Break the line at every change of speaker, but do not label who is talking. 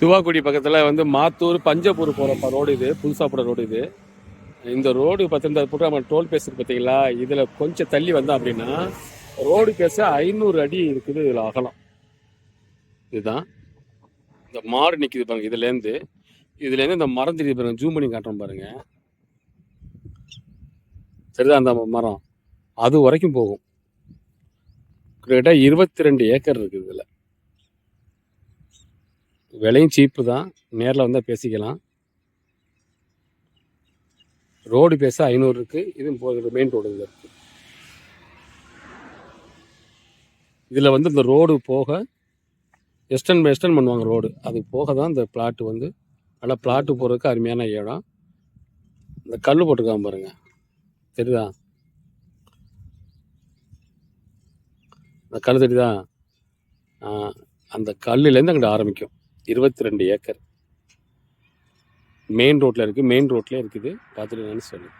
துவாக்குடி பக்கத்தில் வந்து மாத்தூர் பஞ்சப்பூர் போகிற ரோடு இது புதுசாக போகிற ரோடு இது. இந்த ரோடு பார்த்தீங்கன்னா போட்டு நம்ம டோல் பேஸுக்கு பார்த்தீங்களா இதில் கொஞ்சம் தள்ளி வந்தோம் அப்படின்னா ரோடு பேச ஐநூறு அடி இருக்குது இதில் அகலம். இதுதான். இந்த மாடு நிற்கிது பாருங்க இதுலேருந்து இதுலேருந்து இந்த மரம் தெரியுது பாருங்க ஜூம் பண்ணி காட்டுறோம் பாருங்க. சரிதான் அந்த மரம். அது வரைக்கும் போகும். கிட்டத்தட்ட இருபத்தி ரெண்டு ஏக்கர் இருக்குது இதில். விலையும் சீப்பு தான். நேரில் வந்தால் பேசிக்கலாம். ரோடு பேச ஐநூறு இருக்குது இது போகிற மெயின் ரோடு இதில் இருக்குது இதில் வந்து இந்த ரோடு போக எக்ஸ்டன் எக்ஸ்டன் பண்ணுவாங்க ரோடு அது போக தான் இந்த பிளாட்டு வந்து. நல்லா பிளாட்டு போகிறதுக்கு அருமையான இடம். இந்த கல் போட்டிருக்காங்க பாருங்கள் தெரியுதா? அந்த கல் தெரியுதா? அந்த கல்லுலேருந்து அங்கிட்ட ஆரம்பிக்கும். இருபத்தி ரெண்டு ஏக்கர் மெயின் ரோட்டில் இருக்குது மெயின் ரோட்லேயே இருக்குது. பார்த்துட்டு என்னன்னு சொல்லு.